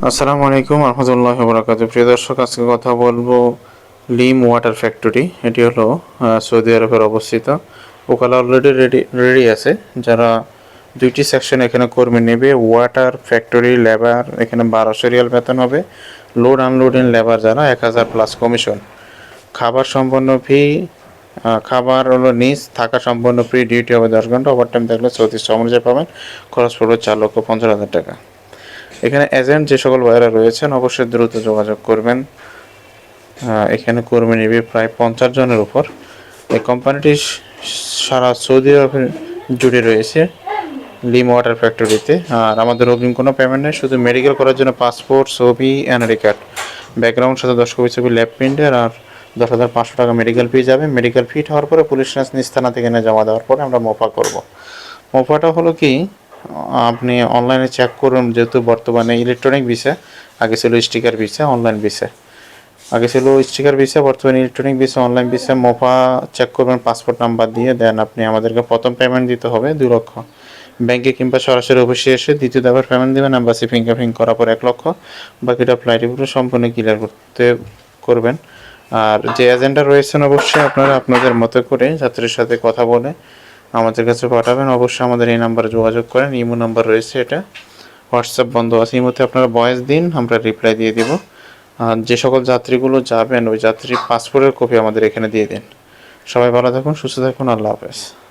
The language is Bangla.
আসসালামু আলাইকুম রহমতুল্লাহ বরাকাত প্রিয় দর্শক, আজকে কথা বলব লিম ওয়াটার ফ্যাক্টরি। এটি হলো সৌদি আরবের অবস্থিত। ওকালা অলরেডি রেডি রেডি আছে। যারা দুইটি সেকশন এখানে কর্মী নেবে ওয়াটার ফ্যাক্টরি লেবার এখানে বারোশো রিয়াল বেতন হবে। লোড আনলোডিং লেবার যারা, এক হাজার প্লাস কমিশন খাবার সম্পন্ন ফি খাবার হলো নিজ থাকা সম্পন্ন ফ্রি ডিউটি হবে দশ ঘণ্টা ওভার টাইম থাকলে চৌত্রিশ অনুযায়ী পাবেন। খরচ পড়বে চার লক্ষ পঞ্চাশ হাজার টাকা। এখানে এজেন্ট যে সকল ভাইয়েরা রয়েছেন, অবশ্যই দ্রুত যোগাযোগ করবেন। এখানে কর্মী নিবে প্রায় পঞ্চাশ জনের উপর। এই কোম্পানিটি সারা সৌদি আরবে জুড়ে রয়েছে লিম ওয়াটার ফ্যাক্টরিতে আর আমাদের অগ্রিম কোনো পেমেন্ট নেই, শুধু মেডিকেল করার জন্য পাসপোর্ট ছবি এনআরই কার্ড ব্যাকগ্রাউন্ড সাথে দশ কপি ছবি ল্যাব প্রিন্টার আর দশ হাজার পাঁচশো টাকা মেডিকেল ফি যাবে। মেডিকেল ফিট হওয়ার পরে পুলিশ নিজ থেকে এনে জমা দেওয়ার পরে আমরা মোফা করব। মোফাটা হলো কি আপনি অনলাইনে চেক করুন, যেহেতু বর্তমানে ইলেকট্রনিক ভিসা আগে ছিল স্টিকার ভিসা অনলাইন ভিসা আগে ছিল স্টিকার ভিসা বর্তমানে electronic visa online visa MOFA check করবেন পাসপোর্ট নাম্বার দিয়ে দেন আপনি আমাদেরকে প্রথম পেমেন্ট দিতে হবে দু লক্ষ। ব্যাংকে কিংবা সরাসরি অফিসে এসে দ্বিতীয় দাবার পেমেন্ট দেবেন এম্বাসি ফিঙ্গারপ্রিন্ট করার পর এক লক্ষ। বাকিটা ফ্লাইট পুরো সম্পূর্ণ ক্লিয়ার করতে করবেন। আর যে এজেন্ডা রয়েছেন অবশ্যই আপনারা আপনাদের মতো করে যাত্রীর সাথে কথা বলে আমাদের কাছে পাঠাবেন, অবশ্যই আমাদের এই নাম্বারে যোগাযোগ করেন। ইমো নাম্বার রয়েছে এটা। হোয়াটসঅ্যাপ বন্ধ আছে। ইমোতে আপনারা বয়স দিন, আমরা রিপ্লাই দিয়ে দিব। আর যে সকল যাত্রীগুলো যাবেন, ওই যাত্রীর পাসপোর্টের কপি আমাদের এখানে দিয়ে দিন। সবাই ভালো থাকুন, সুস্থ থাকুন, আল্লাহ হাফেজ।